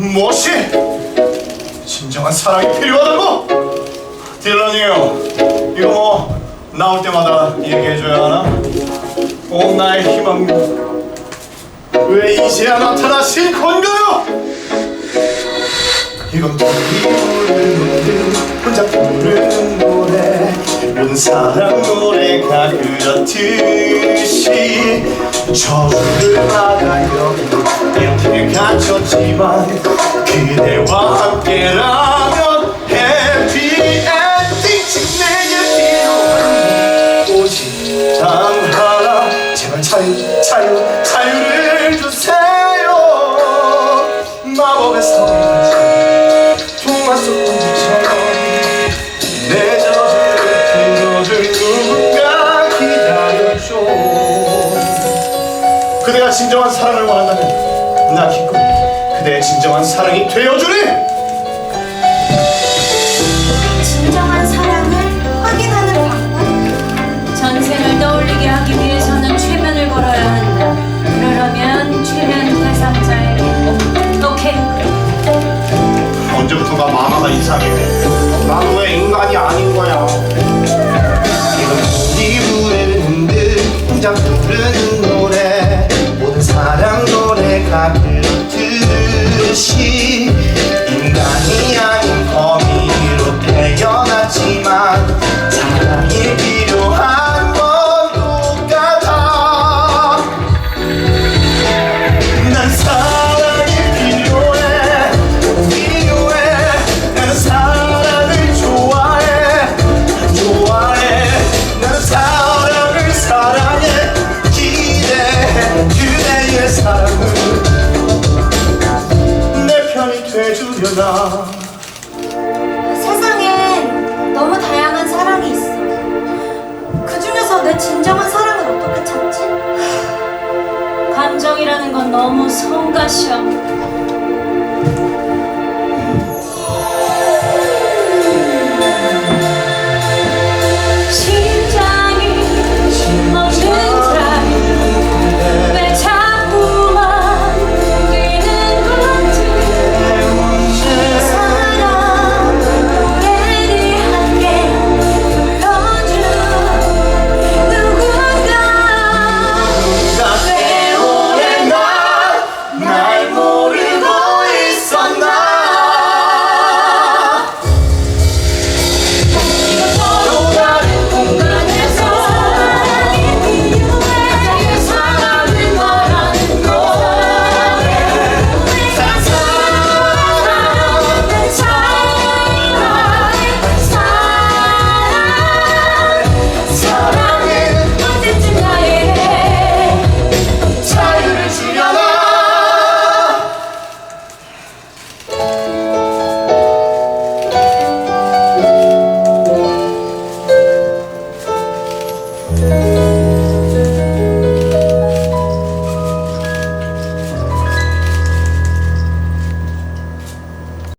무엇이 진정한 사랑이 필요하다고? 딜런이요 이거 뭐 나올 때마다 얘기해줘야 하나? 온 나의 희망 왜 이제야 나타나신 건가요? 이건 둘이 부르는 혼자 부르는 노래 모든 사랑 노래가 그렇듯이 저주를 받아요 갇혔지만 그대와 함께라면 해피 엔딩 내게 필요한 오직 단 하나 제발 자유 자유 자유를 주세요. 마법의 성같이 동화 속 공주처럼 내 저주를 풀어줄 누군가 기다려줘. 그대가 진정한 사랑을 원한다면 나 기꺼이 진정한 사랑이 되어주리 진정한 사랑을 확인하는 방법? 전생을 떠올리게 하기 위해서는 최면을 걸어야 한다. 그러려면 최면 대상자에게 오케이. 언제부턴가 마마가 이상해 나도 왜 인간이 아닌 거야 이건 우리 부르는 듯 혼자 부르는 노래 모든 사랑 노래가 그렇듯 이 돼주려나 세상엔 너무 다양한 사랑이 있어. 그 중에서 내 진정한 사랑을 어떻게 찾지? 감정이라는 건 너무 성가셔. 심